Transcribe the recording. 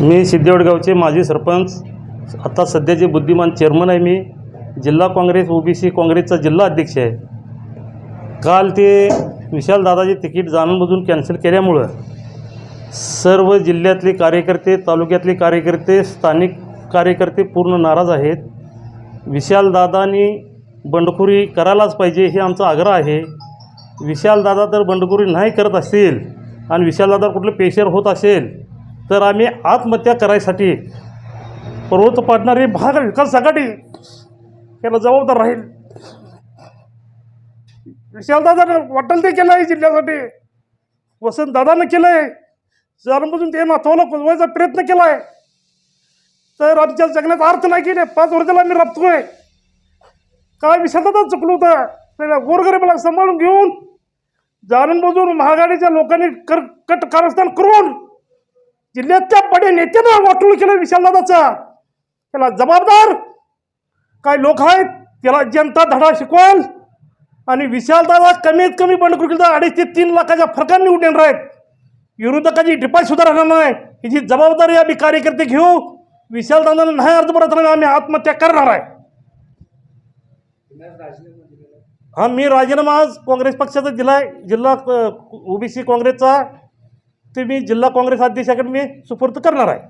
मी सिद्धेवडगावचे माजी सरपंच आता सध्याचे बुद्धिमान चेअरमन आहे मी जिल्हा काँग्रेस ओबीसी काँग्रेसचा जिल्हा अध्यक्ष आहे. काल ते विशाल दादाचे तिकीट जाणूनबुजून कॅन्सल केल्यामुळं सर्व जिल्ह्यातले कार्यकर्ते तालुक्यातले कार्यकर्ते स्थानिक कार्यकर्ते पूर्ण नाराज आहेत. विशालदादानी बंडखोरी करायलाच पाहिजे हे आमचा आग्रह आहे. विशालदादा जर बंडखोरी नाही करत असतील आणि विशालदादा कुठलं पेशर होत असेल तर आम्ही आत्महत्या करायसाठी पर्वत पाडणारी भाग विकास आघाडी याला जबाबदार राहील. विशालदादानं वाटल ते केलं आहे जिल्ह्यासाठी. वसंतदादानं केलं आहे जाणूनपासून ते नातवाला कुजवायचा प्रयत्न केला आहे तर आमच्या जगण्यात अर्थ नाही केले पाच वर्षाला आम्ही राबतोय काय विशालदादा चुकलो होतं? त्याला गोरगरीबाला सांभाळून घेऊन जाणून बुजून महागाडीच्या लोकांनी कर कट कारस्थान करून जिल्ह्याच्या बडे नेत्यानं वाटोळ केलं विशालदादाचा त्याला जबाबदार. काय लोक आहेत त्याला जनता धडा शिकवाल. आणि विशालदादा कमीत कमी बंडखोर केलं तर अडीच ते तीन लाखाच्या फरकाने निवडून येणार आहेत विरोधकाची टिपाय सुद्धा राहणार नाही. हिची जबाबदारी आम्ही कार्यकर्ते घेऊ. विशालदादांना नाही अर्ज भरत राहणार आम्ही आत्महत्या करणार आहे. हा मी राजीनामा आज काँग्रेस पक्षाचा दिला आहे जिल्हा ओबीसी काँग्रेसचा. ते मी जिल्हा काँग्रेस अध्यक्षाकडे मी सुपूर्द करणार आहे.